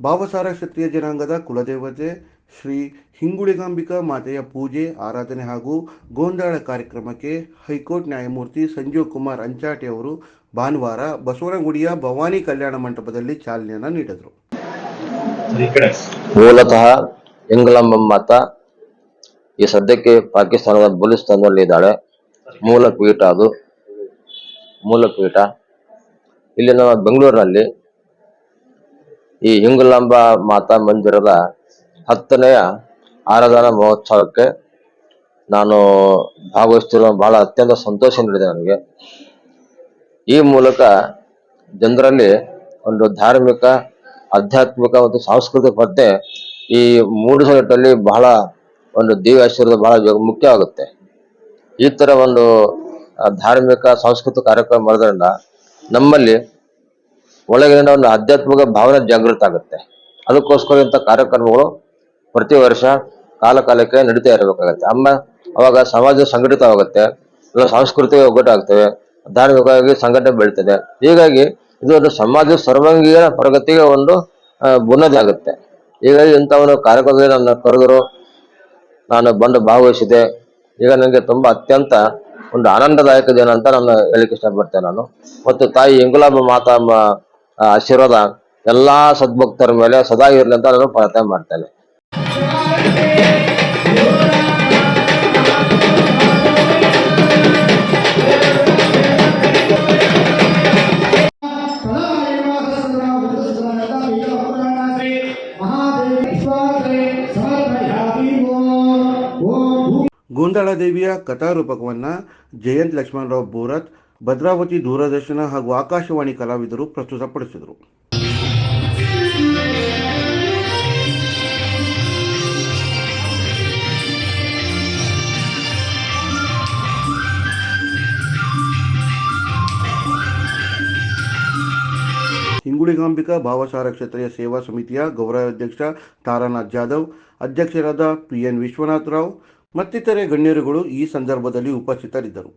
ಭಾವಸಾರ ಕ್ಷತ್ರಿಯ ಜನಾಂಗದ ಕುಲದೇವತೆ ಶ್ರೀ ಹಿಂಗುಳಿಗಾಂಬಿಕಾ ಮಾತೆಯ ಪೂಜೆ ಆರಾಧನೆ ಹಾಗೂ ಗೋಂದಾಳ ಕಾರ್ಯಕ್ರಮಕ್ಕೆ ಹೈಕೋರ್ಟ್ ನ್ಯಾಯಮೂರ್ತಿ ಸಂಜೀವ್ ಕುಮಾರ್ ಅಂಚಾಟಿ ಅವರು ಭಾನುವಾರ ಬಸವನಗುಡಿಯ ಭವಾನಿ ಕಲ್ಯಾಣ ಮಂಟಪದಲ್ಲಿ ಚಾಲನೆಯನ್ನು ನೀಡಿದರು. ಮೂಲತಃ ಇಂಗ್ಲಮ್ಮ ಮಾತ ಈ ಸದ್ಯಕ್ಕೆ ಪಾಕಿಸ್ತಾನದ ಬಲಿಸ್ತಾನದಲ್ಲಿ ಇದ್ದಾಳೆ. ಮೂಲ ಪೀಠ ಅದು. ಮೂಲ ಪೀಠ ಇಲ್ಲಿ ನಮ್ಮ ಬೆಂಗಳೂರಿನಲ್ಲಿ ಈ ಹಿಂಗುಲಾಂಬ ಮಾತಾ ಮಂದಿರದ ಹತ್ತನೆಯ ಆರಾಧನಾ ಮಹೋತ್ಸವಕ್ಕೆ ನಾನು ಭಾಗವಹಿಸ್ತಿರುವ ಬಹಳ ಅತ್ಯಂತ ಸಂತೋಷ ನೀಡಿದೆ ನನಗೆ. ಈ ಮೂಲಕ ಜನರಲ್ಲಿ ಒಂದು ಧಾರ್ಮಿಕ, ಆಧ್ಯಾತ್ಮಿಕ ಮತ್ತು ಸಾಂಸ್ಕೃತಿಕ ಪ್ರಜ್ಞೆ ಈ ಮೂಡಿಸುವ ನಿಟ್ಟಲ್ಲಿ ಬಹಳ ಒಂದು ದಿವ್ಯ ಆಶೀರ್ವಾದ ಬಹಳ ಮುಖ್ಯ ಆಗುತ್ತೆ. ಈ ತರ ಒಂದು ಧಾರ್ಮಿಕ, ಸಾಂಸ್ಕೃತಿಕ ಕಾರ್ಯಕ್ರಮ ಮಾಡೋದ್ರಿಂದ ನಮ್ಮಲ್ಲಿ ಒಳಗಿನ ಒಂದು ಆಧ್ಯಾತ್ಮಿಕ ಭಾವನೆ ಜಾಗೃತ ಆಗುತ್ತೆ. ಅದಕ್ಕೋಸ್ಕರ ಇಂಥ ಕಾರ್ಯಕ್ರಮಗಳು ಪ್ರತಿ ವರ್ಷ ಕಾಲ ಕಾಲಕ್ಕೆ ನಡೀತಾ ಇರಬೇಕಾಗತ್ತೆ. ಅಮ್ಮ ಅವಾಗ ಸಮಾಜ ಸಂಘಟಿತವಾಗುತ್ತೆ ಇಲ್ಲ ಸಾಂಸ್ಕೃತಿಕ ಒಗ್ಗಟ್ಟಾಗ್ತವೆ ಧಾರ್ಮಿಕವಾಗಿ ಸಂಘಟನೆ ಬೆಳೀತದೆ. ಹೀಗಾಗಿ ಇದು ಒಂದು ಸಮಾಜ ಸರ್ವಾಂಗೀಯ ಪ್ರಗತಿಗೆ ಒಂದು ಬುನ್ನದಿ ಆಗುತ್ತೆ. ಹೀಗಾಗಿ ಇಂಥ ಒಂದು ಕಾರ್ಯಕ್ರಮದಲ್ಲಿ ನನ್ನ ಕರೆದರು, ನಾನು ಬಂದು ಭಾಗವಹಿಸಿದೆ. ಈಗ ನನಗೆ ತುಂಬಾ ಅತ್ಯಂತ ಒಂದು ಆನಂದದಾಯಕ ದಿನ ಅಂತ ನಾನು ಹೇಳಿಕ್ಕೆ ಇಷ್ಟಪಡ್ತೇನೆ ನಾನು. ಮತ್ತು ತಾಯಿ ಇಂಗುಲಾಬ ಮಾತಾ ಆಶೀರ್ವಾದ ಎಲ್ಲಾ ಸದ್ಭಕ್ತರ ಮೇಲೆ ಸದಾ ಇರಲಿ ಅಂತ ನಾನು ಪ್ರಾರ್ಥನೆ ಮಾಡ್ತೇನೆ. ಗೋಂದಳ ದೇವಿಯ ಕಥಾರೂಪಕವನ್ನು ಜಯಂತ್ ಲಕ್ಷ್ಮಣರಾವ್ ಬೋರತ್ ಭದ್ರಾವತಿ ದೂರದರ್ಶನ ಹಾಗೂ ಆಕಾಶವಾಣಿ ಕಲಾವಿದರು ಪ್ರಸ್ತುತಪಡಿಸಿದರು. ಹಿಂಗುಳಿಗಾಂಬಿಕಾ ಭಾವಸಾರ ಕ್ಷೇತ್ರೀಯ ಸೇವಾ ಸಮಿತಿಯ ಗೌರವಾಧ್ಯಕ್ಷ ತಾರಾನಾಥ್ ಜಾಧವ್, ಅಧ್ಯಕ್ಷರಾದ ಪಿ ಎನ್ ವಿಶ್ವನಾಥ್ ರಾವ್ ಮತ್ತಿತರೆ ಗಣ್ಯರುಗಳು ಈ ಸಂದರ್ಭದಲ್ಲಿ ಉಪಸ್ಥಿತರಿದ್ದರು.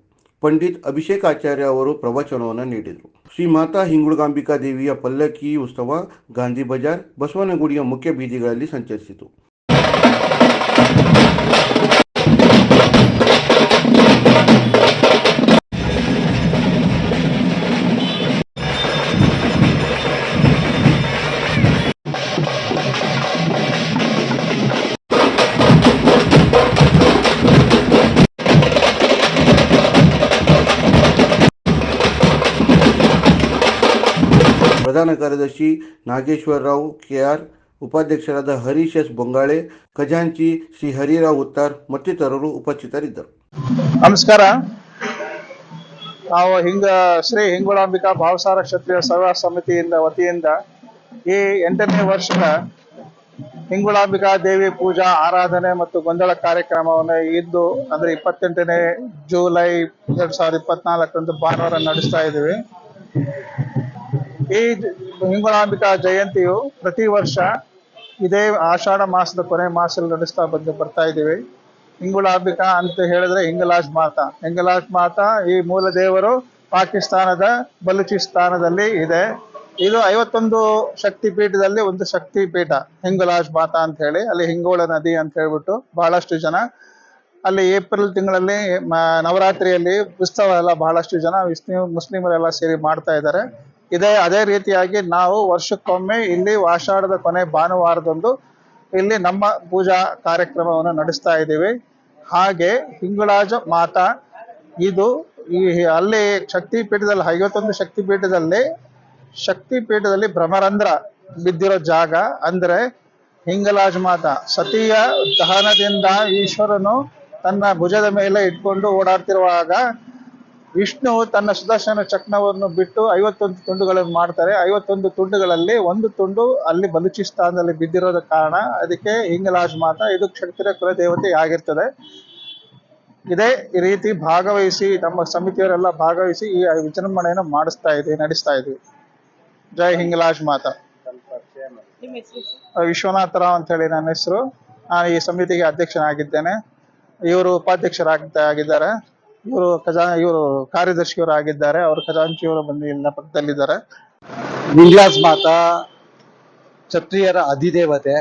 ಪಂಡಿತ್ ಅಭಿಷೇಕ್ ಆಚಾರ್ಯ ಅವರು ಪ್ರವಚನವನ್ನು ನೀಡಿದರು. ಶ್ರೀ ಮಾತಾ ಹಿಂಗುಳಗಾಂಬಿಕಾ ದೇವಿಯ ಪಲ್ಲಕ್ಕಿ ಉತ್ಸವ ಗಾಂಧಿ ಬಜಾರ್ ಬಸವನಗುಡಿಯ ಮುಖ್ಯ ಬೀದಿಗಳಲ್ಲಿ ಸಂಚರಿಸಿತು. ಪ್ರಧಾನ ಕಾರ್ಯದರ್ಶಿ ನಾಗೇಶ್ವರ ರಾವ್ ಕೆಆರ್, ಉಪಾಧ್ಯಕ್ಷರಾದ ಹರೀಶ್ ಎಸ್ ಬೊಂಗಾಳೆ, ಖಜಾಂಚಿ ಶ್ರೀ ಹರಿರಾವ್ ಉತ್ತಾರ್ ಮತ್ತಿತರರು ಉಪಸ್ಥಿತರಿದ್ದರು. ನಮಸ್ಕಾರ. ನಾವು ಹಿಂಗ ಶ್ರೀ ಹಿಂಗುಳಾಂಬಿಕಾ ಭಾವಸಾರ ಕ್ಷತ್ರಿಯ ಸೇವಾ ಸಮಿತಿಯಿಂದ ವತಿಯಿಂದ ಈ ಎಂಟನೇ ವರ್ಷದ ಹಿಂಗುಳಾಂಬಿಕಾ ದೇವಿ ಪೂಜಾ ಆರಾಧನೆ ಮತ್ತು ಗೊಂದಲ ಕಾರ್ಯಕ್ರಮವನ್ನು ಇದ್ದು ಅಂದ್ರೆ ಇಪ್ಪತ್ತೆಂಟನೇ ಜುಲೈ ಎರಡ್ ಸಾವಿರದ ಇಪ್ಪತ್ನಾಲ್ಕರಂದು ಭಾನುವಾರ ನಡೆಸ್ತಾ ಇದ್ದೀವಿ. ಈ ಹಿಂಗುಳಾಂಬಿಕಾ ಜಯಂತಿಯು ಪ್ರತಿ ವರ್ಷ ಇದೇ ಆಷಾಢ ಮಾಸದ ಕೊನೆ ಮಾಸದಲ್ಲಿ ನಡೆಸ್ತಾ ಬಂದು ಬರ್ತಾ ಇದ್ದೀವಿ. ಹಿಂಗುಳಾಂಬಿಕಾ ಅಂತ ಹೇಳಿದ್ರೆ ಹಿಂಗಲಾಜ್ ಮಾತಾ. ಹಿಂಗಲಾಜ್ ಮಾತಾ ಈ ಮೂಲ ದೇವರು ಪಾಕಿಸ್ತಾನದ ಬಲೂಚಿಸ್ತಾನದಲ್ಲಿ ಇದೆ. ಇದು ಐವತ್ತೊಂದು ಶಕ್ತಿ ಪೀಠದಲ್ಲಿ ಒಂದು ಶಕ್ತಿ ಪೀಠ ಹಿಂಗಲಾಜ್ ಮಾತಾ ಅಂತ ಹೇಳಿ. ಅಲ್ಲಿ ಹಿಂಗೋಳ ನದಿ ಅಂತ ಹೇಳ್ಬಿಟ್ಟು ಬಹಳಷ್ಟು ಜನ. ಅಲ್ಲಿ ಏಪ್ರಿಲ್ ತಿಂಗಳಲ್ಲಿ ನವರಾತ್ರಿಯಲ್ಲಿ ಉತ್ಸವ ಎಲ್ಲ ಬಹಳಷ್ಟು ಜನ ವಿಷ್ಣು ಮುಸ್ಲಿಮರೆಲ್ಲ ಸೇರಿ ಮಾಡ್ತಾ ಇದ್ದಾರೆ. ಇದೇ. ಅದೇ ರೀತಿಯಾಗಿ ನಾವು ವರ್ಷಕ್ಕೊಮ್ಮೆ ಇಲ್ಲಿ ಆಷಾಢದ ಕೊನೆ ಭಾನುವಾರದಂದು ಇಲ್ಲಿ ನಮ್ಮ ಪೂಜಾ ಕಾರ್ಯಕ್ರಮವನ್ನು ನಡೆಸ್ತಾ ಇದ್ದೀವಿ. ಹಾಗೆ ಹಿಂಗುಳಾಜ ಮಾತಾ, ಇದು ಈ ಅಲ್ಲಿ ಶಕ್ತಿ ಪೀಠದಲ್ಲಿ ಐವತ್ತೊಂದು ಶಕ್ತಿ ಪೀಠದಲ್ಲಿ ಶಕ್ತಿ ಪೀಠದಲ್ಲಿ ಭ್ರಮರಂಧ್ರ ಬಿದ್ದಿರೋ ಜಾಗ ಅಂದ್ರೆ ಹಿಂಗಲಾಜ್ ಮಾತಾ, ಸತಿಯ ದಹನದಿಂದ ಈಶ್ವರನು ತನ್ನ ಭುಜದ ಮೇಲೆ ಇಟ್ಕೊಂಡು ಓಡಾಡ್ತಿರುವಾಗ ವಿಷ್ಣು ತನ್ನ ಸುದರ್ಶನ ಚಕ್ರವನ್ನು ಬಿಟ್ಟು ಐವತ್ತೊಂದು ತುಂಡುಗಳನ್ನು ಮಾಡ್ತಾರೆ. ಐವತ್ತೊಂದು ತುಂಡುಗಳಲ್ಲಿ ಒಂದು ತುಂಡು ಅಲ್ಲಿ ಬಲುಚಿಸ್ತಾನದಲ್ಲಿ ಬಿದ್ದಿರೋದ ಕಾರಣ ಅದಕ್ಕೆ ಹಿಂಗಲಾಜ್ ಮಾತ, ಇದು ಕ್ಷತ್ರಿಯ ಕುಲದೇವತೆ ಆಗಿರ್ತದೆ. ಇದೇ ರೀತಿ ಭಾಗವಹಿಸಿ, ನಮ್ಮ ಸಮಿತಿಯವರೆಲ್ಲ ಭಾಗವಹಿಸಿ ಈ ವಿಜೃಂಭಣೆಯನ್ನು ಮಾಡಿಸ್ತಾ ಇದ್ದೀವಿ, ನಡೆಸ್ತಾ ಇದ್ವಿ ಜೈ ಹಿಂಗಲಾಜ್ ಮಾತ. ವಿಶ್ವನಾಥ ರಾವ್ ಅಂತ ಹೇಳಿ ನನ್ನ ಹೆಸರು. ನಾನು ಈ ಸಮಿತಿಗೆ ಅಧ್ಯಕ್ಷನಾಗಿದ್ದೇನೆ. ಇವರು ಉಪಾಧ್ಯಕ್ಷರಾಗಿದ್ದಾರೆ ಇವರು ಖಜಾ ಇವರು ಕಾರ್ಯದರ್ಶಿಯವರು ಆಗಿದ್ದಾರೆ ಅವರು ಖಜಾಂಚಿಯವರು ಬಂದು ಇಲ್ಲಿನ ಪಕ್ಕದಲ್ಲಿದ್ದಾರೆ. ವಿಂಗ್ಲಾಸ್ ಮಾತಾ, ಕ್ಷತ್ರಿಯರ ಅಧಿದೇವತೆ.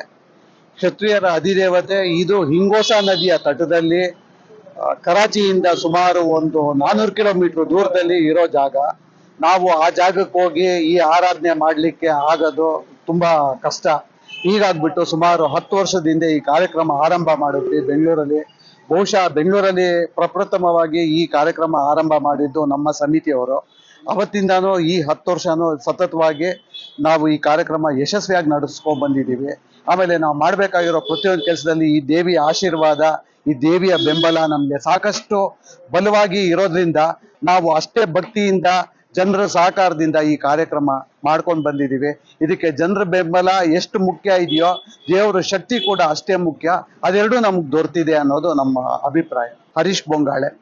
ಕ್ಷತ್ರಿಯರ ಅಧಿದೇವತೆ, ಇದು ಹಿಂಗೋಸ ನದಿಯ ತಟದಲ್ಲಿ ಕರಾಚಿಯಿಂದ ಸುಮಾರು ಒಂದು ನಾನೂರು ಕಿಲೋಮೀಟರ್ ದೂರದಲ್ಲಿ ಇರೋ ಜಾಗ. ನಾವು ಆ ಜಾಗಕ್ಕೆ ಹೋಗಿ ಈ ಆರಾಧನೆ ಮಾಡಲಿಕ್ಕೆ ಆಗೋದು ತುಂಬಾ ಕಷ್ಟ. ಹೀಗಾಗ್ಬಿಟ್ಟು ಸುಮಾರು ಹತ್ತು ವರ್ಷದಿಂದ ಈ ಕಾರ್ಯಕ್ರಮ ಆರಂಭ ಮಾಡಿದ್ವಿ ಬೆಂಗಳೂರಲ್ಲಿ. ಬಹುಶಃ ಬೆಂಗಳೂರಲ್ಲಿ ಪ್ರಪ್ರಥಮವಾಗಿ ಈ ಕಾರ್ಯಕ್ರಮ ಆರಂಭ ಮಾಡಿದ್ದು ನಮ್ಮ ಸಮಿತಿಯವರು. ಅವತ್ತಿಂದಾನು ಈ ಹತ್ತು ವರ್ಷನೂ ಸತತವಾಗಿ ನಾವು ಈ ಕಾರ್ಯಕ್ರಮ ಯಶಸ್ವಿಯಾಗಿ ನಡೆಸ್ಕೊಂಡು ಬಂದಿದ್ದೀವಿ. ಆಮೇಲೆ ನಾವು ಮಾಡಬೇಕಾಗಿರೋ ಪ್ರತಿಯೊಂದು ಕೆಲಸದಲ್ಲಿ ಈ ದೇವಿಯ ಆಶೀರ್ವಾದ, ಈ ದೇವಿಯ ಬೆಂಬಲ ನಮಗೆ ಸಾಕಷ್ಟು ಬಲವಾಗಿ ಇರೋದ್ರಿಂದ ನಾವು ಅಷ್ಟೇ ಭಕ್ತಿಯಿಂದ ಜನರ ಸಹಕಾರದಿಂದ ಈ ಕಾರ್ಯಕ್ರಮ ಮಾಡ್ಕೊಂಡು ಬಂದಿದ್ದೀವಿ. ಇದಕ್ಕೆ ಜನರ ಬೆಂಬಲ ಎಷ್ಟು ಮುಖ್ಯ ಇದೆಯೋ, ದೇವರ ಶಕ್ತಿ ಕೂಡ ಅಷ್ಟೇ ಮುಖ್ಯ. ಅದೆರಡೂ ನಮ್ಗೆ ದೊರೆತಿದೆ ಅನ್ನೋದು ನಮ್ಮ ಅಭಿಪ್ರಾಯ. ಹರೀಶ್ ಬೊಂಗಾಳೆ.